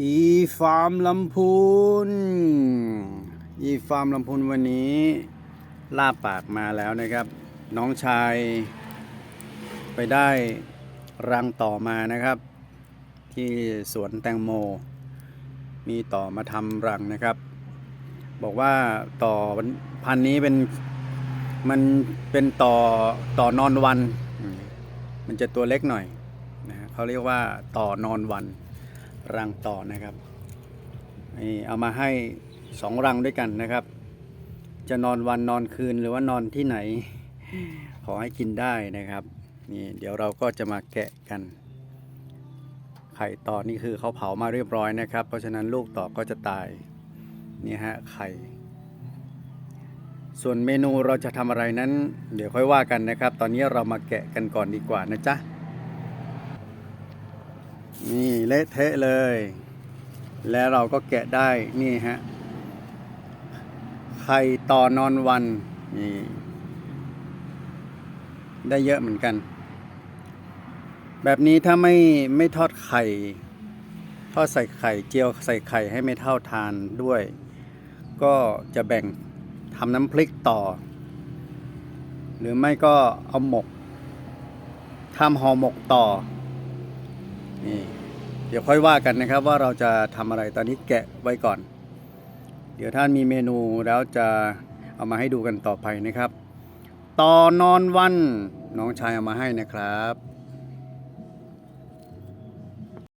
อีฟาร์มลำพูน อีฟาร์มลำพูนวันนี้ลาบปากมาแล้วนะครับ น้องชายไปได้รังต่อมานะครับ ที่สวนแตงโม มีต่อมาทำรังนะครับ บอกว่าต่อพันนี้เป็นมันเป็นต่อต่อนอนวัน มันจะตัวเล็กหน่อยนะเขาเรียกว่าต่อนอนวัน รังต่อนะครับนี่เอามาให้สองรังด้วยกันนะครับ จะนอนวันนอนคืนหรือว่านอนที่ไหน ขอให้กินได้นะครับนี่เดี๋ยวเราก็จะมาแกะกัน ไข่ต่อนี่คือเขาเผามาเรียบร้อยนะครับ เพราะฉะนั้นลูกต่อก็จะตายนี่ฮะไข่ส่วนเมนูเราจะทำอะไรนั้น เดี๋ยวค่อยว่ากันนะครับ ตอนนี้เรามาแกะกันก่อนดีกว่านะจ๊ะ นี่ เละเทะเลย แล้วเราก็แกะได้นี่ฮะไข่ต่อนอนวันนี่ได้เยอะเหมือนกัน แบบนี้ถ้าไม่ไม่ทอดไข่ ทอดใส่ไข่เจียวใส่ไข่ให้ไม่เท่าทานด้วย ก็จะแบ่งทำน้ำพริกต่อ หรือไม่ก็เอาหมกทำห่อหมกต่อนี่ ดี๋ยวค่อยว่ากันนะครับว่าเราจะทำอะไรตอนนี้แกะไว้ก่อน เดี๋ยวท่านมีเมนูแล้วจะเอามาให้ดูกันต่อไปนะครับ ต่อนอนวันน้องชายเอามาให้นะครับ